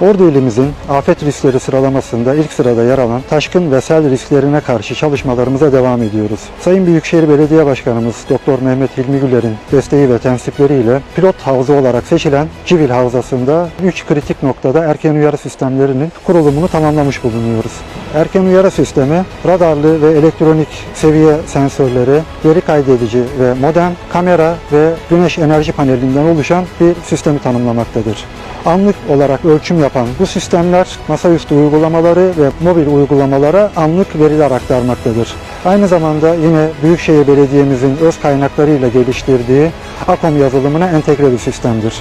Ordu ilimizin afet riskleri sıralamasında ilk sırada yer alan taşkın ve sel risklerine karşı çalışmalarımıza devam ediyoruz. Sayın Büyükşehir Belediye Başkanımız Doktor Mehmet Hilmi Güler'in desteği ve tensipleriyle pilot havza olarak seçilen Civil Havzası'nda 3 kritik noktada erken uyarı sistemlerinin kurulumunu tamamlamış bulunuyoruz. Erken uyarı sistemi radarlı ve elektronik seviye sensörleri, veri kaydedici ve modem, kamera ve güneş enerji panelinden oluşan bir sistemi tanımlamaktadır. Anlık olarak ölçüm yapan bu sistemler masaüstü uygulamaları ve mobil uygulamalara anlık veriler aktarmaktadır. Aynı zamanda yine Büyükşehir Belediye'mizin öz kaynaklarıyla geliştirdiği AKOM yazılımına entegre bir sistemdir.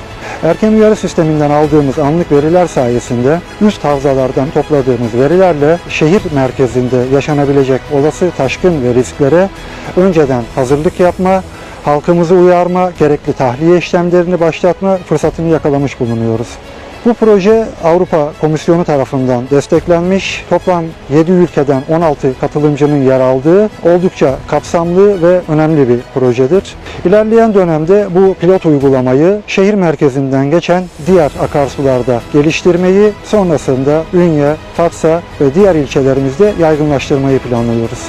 Erken uyarı sisteminden aldığımız anlık veriler sayesinde üst havzalardan topladığımız verilerle şehir merkezinde yaşanabilecek olası taşkın ve risklere önceden hazırlık yapma, halkımızı uyarma, gerekli tahliye işlemlerini başlatma fırsatını yakalamış bulunuyoruz. Bu proje Avrupa Komisyonu tarafından desteklenmiş. Toplam 7 ülkeden 16 katılımcının yer aldığı oldukça kapsamlı ve önemli bir projedir. İlerleyen dönemde bu pilot uygulamayı şehir merkezinden geçen diğer akarsularda geliştirmeyi, sonrasında Ünye, Fatsa ve diğer ilçelerimizde yaygınlaştırmayı planlıyoruz.